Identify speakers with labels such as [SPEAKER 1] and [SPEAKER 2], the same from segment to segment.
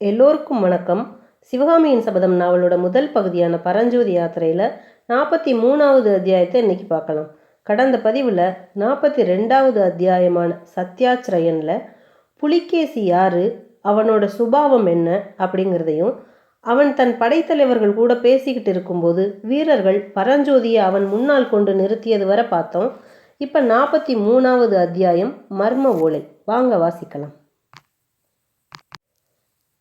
[SPEAKER 1] எல்லோருக்கும் வணக்கம். சிவகாமியின் சபதம் நாவலோட முதல் பகுதியான பரஞ்சோதி யாத்திரையில் நாற்பத்தி மூணாவது அத்தியாயத்தை இன்னைக்கு பார்க்கலாம். கடந்த பதிவில் நாற்பத்தி ரெண்டாவது அத்தியாயமான சத்யாச்சிரயனில் புலிகேசி யாரு? அவனோட சுபாவம் என்ன? அப்படிங்கிறதையும் அவன் தன் படைத்தலைவர்கள் கூட பேசிக்கிட்டு இருக்கும்போது வீரர்கள் பரஞ்சோதியை அவன் முன்னால் கொண்டு நிறுத்தியது வரை பார்த்தோம். இப்போ நாற்பத்தி மூணாவது அத்தியாயம் மர்ம ஓலை. வாங்க வாசிக்கலாம்.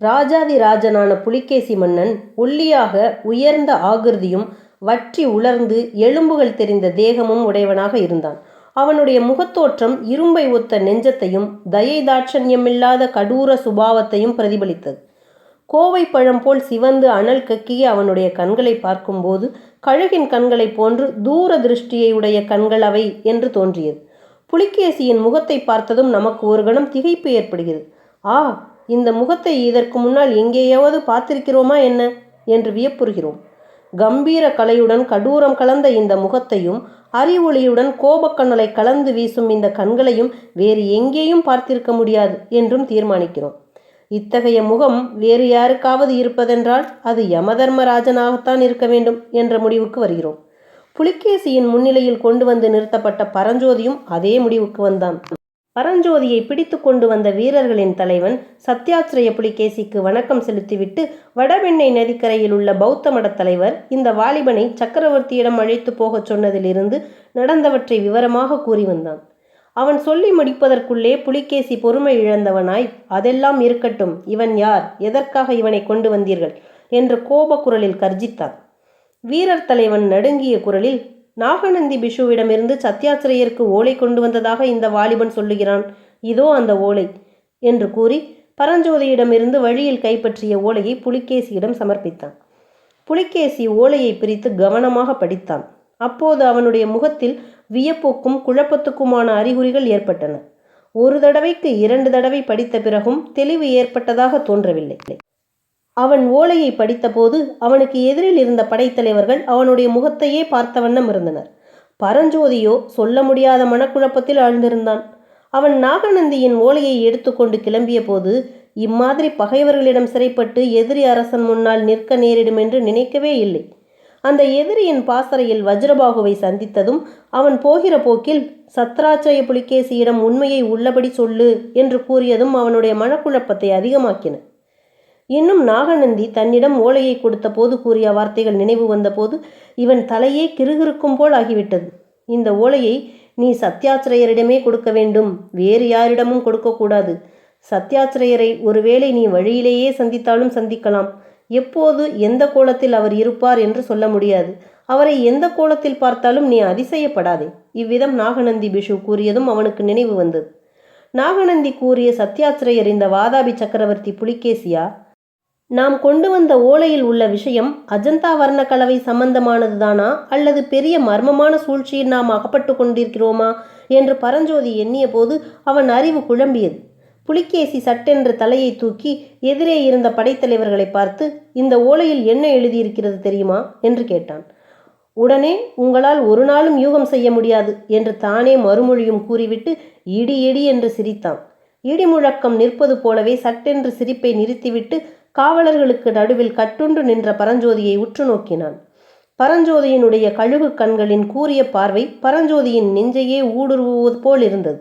[SPEAKER 1] ராஜாதி ராஜனான புலிகேசி மன்னன் ஒல்லியாக உயர்ந்த ஆகிருதியும் வற்றி உலர்ந்து எலும்புகள் தெரிந்த தேகமும் உடையவனாக இருந்தான். அவனுடைய முகத்தோற்றம் இரும்பை ஒத்த நெஞ்சத்தையும் தயை தாட்சண்யமில்லாத கடூர சுபாவத்தையும் பிரதிபலித்தது. கோவை பழம் போல் சிவந்து அனல் கக்கிய அவனுடைய கண்களை பார்க்கும்போது கழுகின் கண்களைப் போன்று தூர திருஷ்டியை உடைய கண்கள் அவை என்று தோன்றியது. புலிகேசியின் முகத்தை பார்த்ததும் நமக்கு ஒரு கணம் திகைப்பு ஏற்படுகிறது. ஆ இந்த முகத்தை இதற்கு முன்னால் எங்கேயாவது பார்த்திருக்கிறோமா என்ன? என்று வியப்புறுகிறோம். கம்பீர கலையுடன் கடூரம் கலந்த இந்த முகத்தையும் அறிவொளியுடன் கோபக்கண்ணலை கலந்து வீசும் இந்த கண்களையும் வேறு எங்கேயும் பார்த்திருக்க முடியாது என்றும் தீர்மானிக்கிறோம். இத்தகைய முகம் வேறு யாருக்காவது இருப்பதென்றால் அது யமதர்மராஜனாகத்தான் இருக்க வேண்டும் என்ற முடிவுக்கு வருகிறோம். புலிகேசியின் முன்னிலையில் கொண்டு வந்து நிறுத்தப்பட்ட பரஞ்சோதியும் அதே முடிவுக்கு வந்தான். பரஞ்சோதியை பிடித்து கொண்டு வந்த வீரர்களின் தலைவன் சத்யாச்சிரய புலிகேசிக்கு வணக்கம் செலுத்திவிட்டு வடவெண்ணை நதிக்கரையில் உள்ள பௌத்த மடத் தலைவர் இந்த வாலிபனை சக்கரவர்த்தியிடம் அழைத்து போகச் சொன்னதிலிருந்து நடந்தவற்றை விவரமாக கூறி வந்தான். அவன் சொல்லி முடிப்பதற்குள்ளே புலிகேசி பொறுமை இழந்தவனாய் அதெல்லாம் இருக்கட்டும் இவன் யார்? எதற்காக இவனை கொண்டு வந்தீர்கள்? என்று கோப குரலில் கர்ஜித்தான். வீரர் தலைவன் நடுங்கிய குரலில் நாகநந்தி பிஷுவிடமிருந்து சத்யாசிரியருக்கு ஓலை கொண்டு வந்ததாக இந்த வாலிபன் சொல்லுகிறான். இதோ அந்த ஓலை என்று கூறி பரஞ்சோதியிடமிருந்து வழியில் கைப்பற்றிய ஓலையை புலிகேசியிடம் சமர்ப்பித்தான். புலிகேசி ஓலையை பிரித்து கவனமாக படித்தான். அப்போது அவனுடைய முகத்தில் வியப்புக்கும் குழப்பத்துக்குமான அறிகுறிகள் ஏற்பட்டன. ஒரு தடவைக்கு இரண்டு தடவை படித்த பிறகும் தெளிவு ஏற்பட்டதாக தோன்றவில்லை. அவன் ஓலையை படித்தபோது அவனுக்கு எதிரில் இருந்த படைத்தலைவர்கள் அவனுடைய முகத்தையே பார்த்த வண்ணம் இருந்தனர். பரஞ்சோதியோ சொல்ல முடியாத மனக்குழப்பத்தில் ஆழ்ந்திருந்தான். அவன் நாகநந்தியின் ஓலையை எடுத்துக்கொண்டு கிளம்பிய போது இம்மாதிரி பகைவர்களிடம் சிறைப்பட்டு எதிரி அரசன் முன்னால் நிற்க நேரிடும் என்று நினைக்கவே இல்லை. அந்த எதிரியின் பாசறையில் வஜ்ரபாகுவை சந்தித்ததும் அவன் போகிற போக்கில் சத்ராச்சய புலிகேசியிடம் உண்மையை உள்ளபடி சொல்லு என்று கூறியதும் அவனுடைய மனக்குழப்பத்தை அதிகமாக்கின. இன்னும் நாகநந்தி தன்னிடம் ஓலையை கொடுத்த போது கூறிய வார்த்தைகள் நினைவு வந்தபோது இவன் தலையே கிறுகிறுக்கும் போல் ஆகிவிட்டது. இந்த ஓலையை நீ சத்யாச்சிரயரிடமே கொடுக்க வேண்டும். வேறு யாரிடமும் கொடுக்கக்கூடாது சத்யாச்சிரயரை ஒருவேளை நீ வழியிலேயே சந்தித்தாலும் சந்திக்கலாம். எப்போது எந்த கோலத்தில் அவர் இருப்பார் என்று சொல்ல முடியாது. அவரை எந்த கோலத்தில் பார்த்தாலும் நீ அதிசயப்படாதே. இவ்விதம் நாகநந்தி பிஷு கூறியதும் அவனுக்கு நினைவு வந்தது. நாகநந்தி கூறிய சத்யாச்சிரயர் இந்த வாதாபி சக்கரவர்த்தி புலிகேசியா? நாம் கொண்டு வந்த ஓலையில் உள்ள விஷயம் அஜந்தா வர்ண கலவை சம்பந்தமானதுதானா? அல்லது பெரிய மர்மமான சூழ்ச்சியில் நாம் அகப்பட்டு கொண்டிருக்கிறோமா? என்று பரஞ்சோதி எண்ணிய போது அவன் அறிவு குழம்பியது. புலிகேசி சட்டென்று தலையை தூக்கி எதிரே இருந்த படைத்தலைவர்களை பார்த்து இந்த ஓலையில் என்ன எழுதியிருக்கிறது தெரியுமா? என்று கேட்டான். உடனே உங்களால் ஒரு நாளும் யூகம் செய்ய முடியாது என்று தானே மறுமொழியும் கூறிவிட்டு இடி இடி என்று சிரித்தான். இடி முழக்கம் நிற்பது போலவே சட்டென்று சிரிப்பை நிறுத்திவிட்டு காவலர்களுக்கு நடுவில் கட்டுண்டு நின்ற பரஞ்சோதியை உற்று நோக்கினான். பரஞ்சோதியினுடைய கழுகு கண்களின் கூறிய பார்வை பரஞ்சோதியின் நெஞ்சையே ஊடுருவுவது போல் இருந்தது.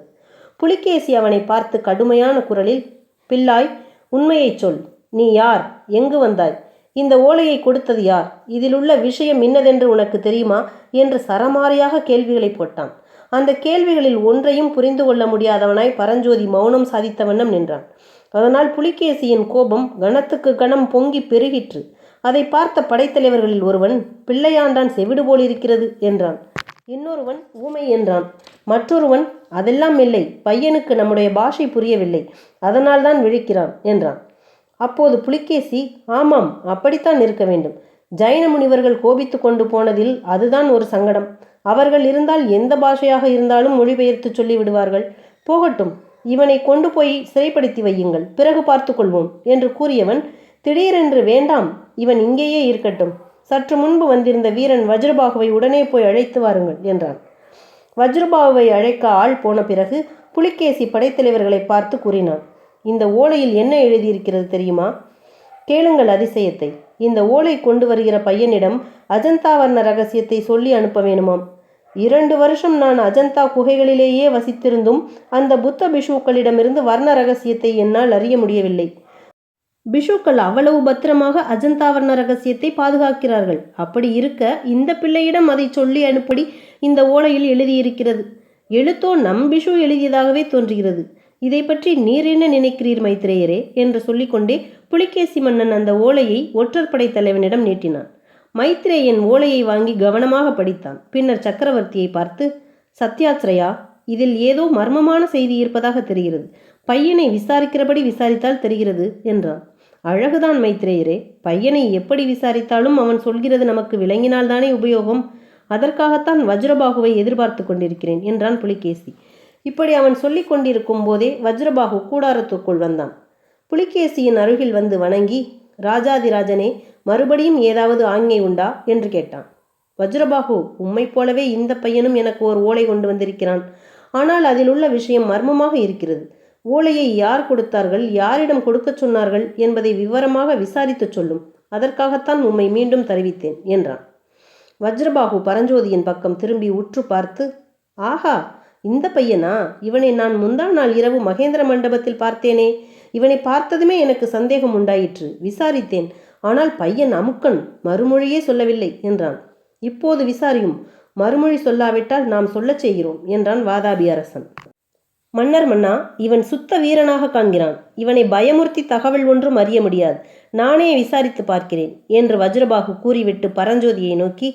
[SPEAKER 1] புலிகேசி அவனை பார்த்து கடுமையான குரலில் பிள்ளாய் உண்மையைச் சொல். நீ யார்? எங்கு வந்தாய்? இந்த ஓலையை கொடுத்தது யார்? இதிலுள்ள விஷயம் இன்னதென்று உனக்கு தெரியுமா? என்று சரமாரியாக கேள்விகளை போட்டான். அந்த கேள்விகளில் ஒன்றையும் புரிந்து கொள்ள முடியாதவனாய் பரஞ்சோதி மௌனம் சாதித்த வண்ணம் நின்றான். அதனால் புலிகேசியின் கோபம் கணத்துக்கு கணம் பொங்கி பெருகிற்று. அதை பார்த்த படைத்தலைவர்களில் ஒருவன் பிள்ளையாண்டான் செவிடு போலிருக்கிறது என்றான். இன்னொருவன் ஊமை என்றான். மற்றொருவன் அதெல்லாம் இல்லை பையனுக்கு நம்முடைய பாஷை புரியவில்லை அதனால்தான் விழிக்கிறான் என்றான். அப்போது புலிகேசி ஆமாம் அப்படித்தான் இருக்க வேண்டும். ஜைன முனிவர்கள் கோபித்து கொண்டு போனதில் அதுதான் ஒரு சங்கடம். அவர்கள் இருந்தால் எந்த பாஷையாக இருந்தாலும் மொழிபெயர்த்து சொல்லிவிடுவார்கள். போகட்டும் இவனை கொண்டு போய் சிறைப்படுத்தி வையுங்கள். பிறகு பார்த்து கொள்வோம் என்று கூறியவன் திடீரென்று வேண்டாம் இவன் இங்கேயே இருக்கட்டும். சற்று முன்பு வந்திருந்த வீரன் வஜ்ரபாகுவை உடனே போய் அழைத்து வாருங்கள் என்றான். வஜ்ரபாகுவை அழைக்க ஆள் போன பிறகு புலிகேசி படைத்தலைவர்களை பார்த்து கூறினான் இந்த ஓலையில் என்ன எழுதியிருக்கிறது தெரியுமா? கேளுங்கள் அதிசயத்தை. இந்த ஓலை கொண்டு வருகிற பையனிடம் அஜந்தா வர்ண ரகசியத்தை சொல்லி அனுப்ப வேணுமாம். இரண்டு வருஷம் நான் அஜந்தா குகைகளிலேயே வசித்திருந்தும் அந்த புத்த பிஷுக்களிடமிருந்து வர்ண ரகசியத்தை என்னால் அறிய முடியவில்லை. பிஷுக்கள் அவ்வளவு பத்திரமாக அஜந்தா வர்ண ரகசியத்தை பாதுகாக்கிறார்கள். அப்படி இருக்க இந்த பிள்ளையிடம் அதை சொல்லி அனுப்படி இந்த ஓலையில் எழுதியிருக்கிறது. எழுத்தோ நம் பிஷு எழுதியதாகவே தோன்றுகிறது. இதை பற்றி நீர் என்ன நினைக்கிறீர் மைத்ரேயரே? என்று சொல்லிக்கொண்டே புலிகேசி மன்னன் அந்த ஓலையை ஒற்றற்படை தலைவனிடம் நீட்டினான். மைத்ரேயன் ஓலையை வாங்கி கவனமாக படித்தான். பின்னர் சக்கரவர்த்தியை பார்த்து சத்யாத்ரயா இதில் ஏதோ மர்மமான செய்தி இருப்பதாக தெரிகிறது. பையனை விசாரிக்கிறபடி விசாரித்தால் தெரிகிறது என்றான். அழகுதான் மைத்ரேயரே பையனை எப்படி விசாரித்தாலும் அவன் சொல்கிறது நமக்கு விளங்கினால்தானே உபயோகம். அதற்காகத்தான் வஜ்ரபாகுவை எதிர்பார்த்து கொண்டிருக்கிறேன் என்றான் புலிகேசி. இப்படி அவன் சொல்லிக் கொண்டிருக்கும் போதே வஜ்ரபாகு கூடாரத்துக்குள் வந்தான். புலிகேசியின் அருகில் வந்து வணங்கி ராஜாதிராஜனே மறுபடியும் ஏதாவது ஆஞ்ஞை உண்டா? என்று கேட்டான். வஜ்ரபாகு உம்மை போலவே இந்த பையனும் எனக்கு ஒரு ஓலை கொண்டு வந்திருக்கிறான். ஆனால் அதில் உள்ள விஷயம் மர்மமாக இருக்கிறது. ஓலையை யார் கொடுத்தார்கள்? யாரிடம் கொடுக்கச் சொன்னார்கள்? என்பதை விவரமாக விசாரித்துச் சொல்லும். அதற்காகத்தான் உம்மை மீண்டும் தெரிவித்தேன் என்றான். வஜ்ரபாகு பரஞ்சோதியின் பக்கம் திரும்பி உற்று பார்த்து ஆஹா இந்த பையனா? இவனை நான் முந்தா நாள் இரவு மகேந்திர மண்டபத்தில் பார்த்தேனே. இவனை பார்த்ததுமே எனக்கு சந்தேகம் உண்டாயிற்று. விசாரித்தேன். ஆனால் பையன் அமுக்கன் மறுமொழியே சொல்லவில்லை என்றான். இப்போது விசாரியும் மறுமொழி சொல்லாவிட்டால் நாம் சொல்லச் செய்கிறோம் என்றான் வாதாபி அரசன். மன்னர் மன்னா இவன் சுத்த வீரனாக காண்கிறான். இவனை பயமுறுத்தி தகவல் ஒன்றும் அறிய முடியாது. நானே விசாரித்து பார்க்கிறேன் என்று வஜ்ரபாகு கூறிவிட்டு பரஞ்சோதியை நோக்கி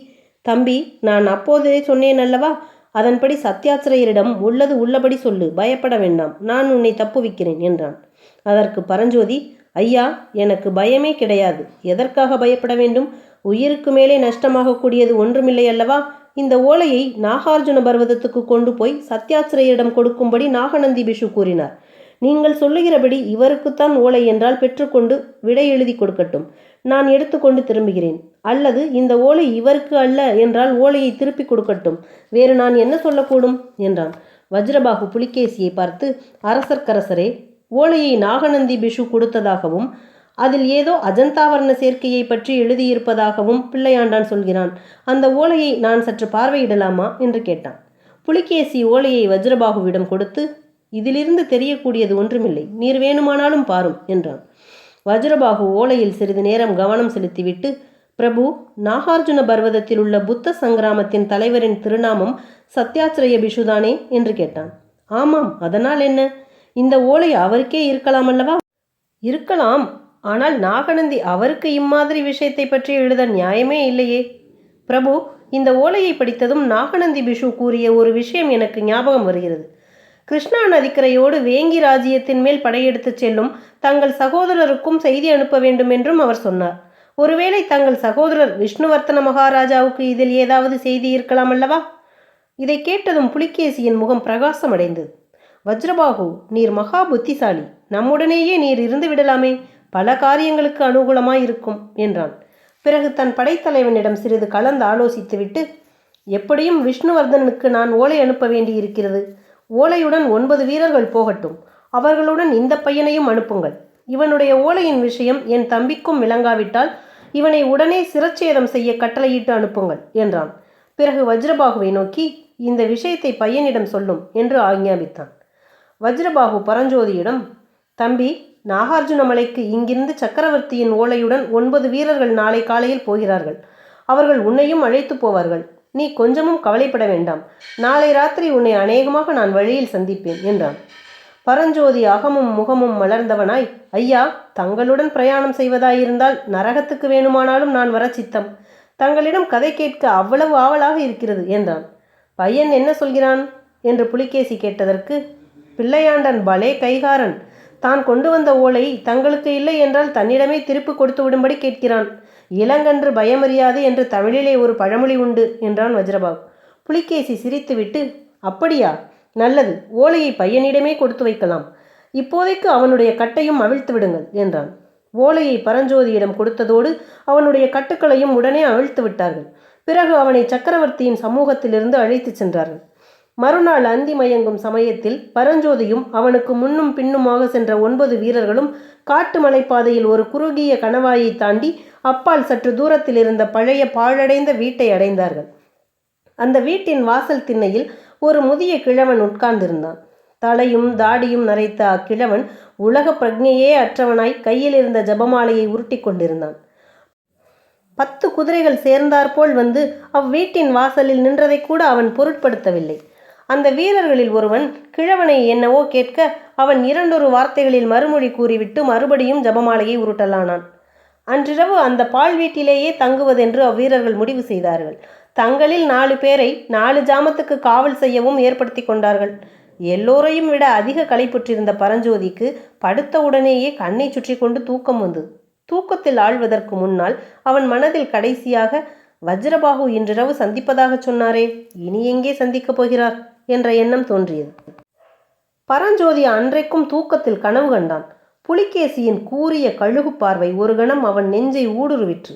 [SPEAKER 1] தம்பி நான் அப்போதே சொன்னேன் அல்லவா? அதன்படி சத்யாச்சிரையரிடம் உள்ளது உள்ளபடி சொல்லு பயப்பட வேண்டாம். நான் உன்னை தப்புவிக்கிறேன் என்றான். அதற்கு பரஞ்சோதி ஐயா எனக்கு பயமே கிடையாது. எதற்காக பயப்பட வேண்டும்? உயிருக்கு மேலே நஷ்டமாகக்கூடியது ஒன்றுமில்லை அல்லவா? இந்த ஓலையை நாகார்ஜுன பர்வதத்துக்கு கொண்டு போய் சத்யாசிரியரிடம் கொடுக்கும்படி நாகநந்தி பிஷு கூறினார். நீங்கள் சொல்லுகிறபடி இவருக்குத்தான் ஓலை என்றால் பெற்றுக்கொண்டு விடை எழுதி கொடுக்கட்டும். நான் எடுத்துக்கொண்டு திரும்புகிறேன். அல்லது இந்த ஓலை இவருக்கு அல்ல என்றால் ஓலையை திருப்பி கொடுக்கட்டும். வேறு நான் என்ன சொல்லக்கூடும்? என்றான். வஜ்ரபாகு புலிகேசியை பார்த்து அரசர்க்கரசரே ஓலையை நாகநந்தி பிஷு கொடுத்ததாகவும் அதில் ஏதோ அஜந்தாவர்ண சேர்க்கையை பற்றி எழுதியிருப்பதாகவும் பிள்ளையாண்டான் சொல்கிறான். அந்த ஓலையை நான் சற்று பார்வையிடலாமா? என்று கேட்டான். புலிகேசி ஓலையை வஜ்ரபாகுவிடம் கொடுத்து இதிலிருந்து தெரியக்கூடியது ஒன்றுமில்லை. நீர் வேணுமானாலும் பாரும் என்றான். வஜ்ரபாகு ஓலையில் சிறிது நேரம் கவனம் செலுத்திவிட்டு பிரபு நாகார்ஜுன பர்வதத்தில் உள்ள புத்த சங்கிராமத்தின் தலைவரின் திருநாமம் சத்யாச்சிரய பிஷுதானே என்று கேட்டான். ஆமாம் அதனால் என்ன? இந்த ஓலை அவருக்கே இருக்கலாம் அல்லவா? இருக்கலாம். ஆனால் நாகநந்தி அவருக்கு இம்மாதிரி விஷயத்தை பற்றி எழுத நியாயமே இல்லையே. பிரபு இந்த ஓலையை படித்ததும் நாகநந்தி பிஷு கூறிய ஒரு விஷயம் எனக்கு ஞாபகம் வருகிறது. கிருஷ்ணா நதிக்கரையோடு வேங்கி ராஜ்யத்தின் மேல் படையெடுத்துச் செல்லும் தங்கள் சகோதரருக்கும் செய்தி அனுப்ப வேண்டும் என்றும் அவர் சொன்னார். ஒருவேளை தங்கள் சகோதரர் விஷ்ணுவர்த்தன மகாராஜாவுக்கு இதில் ஏதாவது செய்தி இருக்கலாம் அல்லவா? இதை கேட்டதும் புலிகேசியின் முகம் பிரகாசமடைந்தது. வஜ்ரபாகு நீர் மகா புத்திசாலி. நம்முடனேயே நீர் இருந்து விடலாமே பல காரியங்களுக்கு அனுகூலமாய் இருக்கும் என்றான். பிறகு தன் படைத்தலைவனிடம் சிறிது கலந்து ஆலோசித்துவிட்டு எப்படியும் விஷ்ணுவர்தனுக்கு நான் ஓலை அனுப்ப வேண்டியிருக்கிறது. ஓலையுடன் ஒன்பது வீரர்கள் போகட்டும். அவர்களுடன் இந்த பையனையும் அனுப்புங்கள். இவனுடைய ஓலையின் விஷயம் என் தம்பிக்கும் விளங்காவிட்டால் இவனை உடனே சிரச்சேதம் செய்ய கட்டளையிட்டு அனுப்புங்கள் என்றான். பிறகு வஜ்ரபாகுவை நோக்கி இந்த விஷயத்தை பையனிடம் சொல்லும் என்று ஆஞ்ஞாபித்தான் வஜ்ரபாகு பரஞ்சோதியிடம் தம்பி நாகார்ஜுன மலைக்கு இங்கிருந்து சக்கரவர்த்தியின் ஓலையுடன் ஒன்பது வீரர்கள் நாளை காலையில் போகிறார்கள். அவர்கள் உன்னையும் அழைத்து போவார்கள். நீ கொஞ்சமும் கவலைப்பட வேண்டாம். நாளை ராத்திரி உன்னை அநேகமாக நான் வழியில் சந்திப்பேன் என்றான். பரஞ்சோதி அகமும் முகமும் மலர்ந்தவனாய் ஐயா தங்களுடன் பிரயாணம் செய்வதாயிருந்தால் நரகத்துக்கு வேணுமானாலும் நான் வர சித்தம். தங்களிடம் கதை கேட்க அவ்வளவு ஆவலாக இருக்கிறது என்றான். பையன் என்ன சொல்கிறான்? என்று புலிகேசி கேட்டதற்கு பிள்ளையாண்டன் பலே கைகாரன். தான் கொண்டு வந்த ஓலை தங்களுக்கு இல்லை என்றால் தன்னிடமே திருப்பு கொடுத்து விடும்படி கேட்கிறான். இளங்கன்று பயமறியாது என்று தமிழிலே ஒரு பழமொழி உண்டு என்றான் வஜ்ரபாபு புலிகேசி சிரித்துவிட்டு அப்படியா? நல்லது. ஓலையை பையனிடமே கொடுத்து வைக்கலாம். இப்போதைக்கு அவனுடைய கட்டையும் அவிழ்த்து விடுங்கள் என்றான். ஓலையை பரஞ்சோதியிடம் கொடுத்ததோடு அவனுடைய கட்டுக்களையும் உடனே அவிழ்த்து விட்டார்கள். பிறகு அவனை சக்கரவர்த்தியின் சமூகத்திலிருந்து அழைத்துச் சென்றார்கள். மறுநாள் அந்தி மயங்கும் சமயத்தில் பரஞ்சோதியும் அவனுக்கு முன்னும் பின்னுமாக சென்ற ஒன்பது வீரர்களும் காட்டு மலைப்பாதையில் ஒரு குறுகிய கணவாயை தாண்டி அப்பால் சற்று தூரத்தில் இருந்த பழைய பாழடைந்த வீட்டை அடைந்தார்கள். அந்த வீட்டின் வாசல் திண்ணையில் ஒரு முதிய கிழவன் உட்கார்ந்திருந்தான். தலையும் தாடியும் நரைத்த அக்கிழவன் உலக பிரஜையே அற்றவனாய் கையில் இருந்த ஜபமாலையை உருட்டி கொண்டிருந்தான். பத்து குதிரைகள் சேர்ந்தாற்போல் வந்து அவ்வீட்டின் வாசலில் நின்றதை கூட அவன் பொருட்படுத்தவில்லை. அந்த வீரர்களில் ஒருவன் கிழவனை என்னவோ கேட்க அவன் இரண்டொரு வார்த்தைகளில் மறுமொழி கூறிவிட்டு மறுபடியும் ஜபமாலையை உருட்டலானான். அன்றிரவு அந்த பால் வீட்டிலேயே தங்குவதென்று அவ்வீரர்கள் முடிவு செய்தார்கள். தங்களில் நாலு பேரை நாலு ஜாமத்துக்கு காவல் செய்யவும் ஏற்படுத்தி கொண்டார்கள். எல்லோரையும் விட அதிக களைப்புற்றிருந்த பரஞ்சோதிக்கு படுத்த உடனேயே கண்ணை சுற்றி கொண்டு தூக்கம் வந்தது. தூக்கத்தில் ஆழ்வதற்கு முன்னால் அவன் மனதில் கடைசியாக வஜ்ரபாகு இன்றிரவு சந்திப்பதாகச் சொன்னாரே இனி எங்கே சந்திக்கப் போகிறார்? என்ற எண்ணம் தோன்றியது. பரஞ்சோதி அன்றைக்கும் தூக்கத்தில் கனவு கண்டான். புலிகேசியின் கூறிய கழுகு பார்வை ஒரு கணம் அவன் நெஞ்சை ஊடுருவிற்று.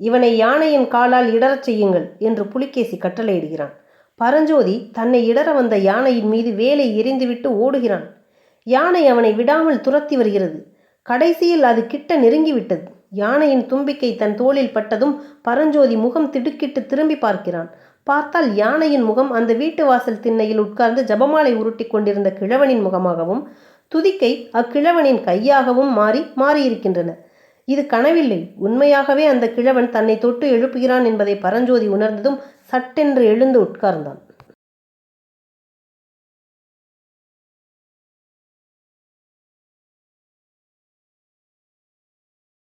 [SPEAKER 1] இவனை யானையின் காலால் இடறச் செய்யுங்கள் என்று புலிகேசி கட்டளையிடுகிறான். பரஞ்சோதி தன்னை இடற வந்த யானையின் மீது வேலை எரிந்துவிட்டு ஓடுகிறான். யானை அவனை விடாமல் துரத்தி வருகிறது. கடைசியில் அது கிட்ட நெருங்கிவிட்டது. யானையின் தும்பிக்கை தன் தோளில் பட்டதும் பரஞ்சோதி முகம் திடுக்கிட்டு திரும்பி பார்க்கிறான். பார்த்தால் யானையின் முகம் அந்த வீட்டு வாசல் திண்ணையில் உட்கார்ந்து ஜபமாலை உருட்டி கொண்டிருந்த கிழவனின் முகமாகவும் துதிக்கை அக்கிழவனின் கையாகவும் மாறி மாறியிருக்கின்றன. இது கனவில்லை. உண்மையாகவே அந்த கிழவன் தன்னை தொட்டு எழுப்புகிறான் என்பதை பரஞ்சோதி உணர்ந்ததும் சட்டென்று எழுந்து உட்கார்ந்தான்.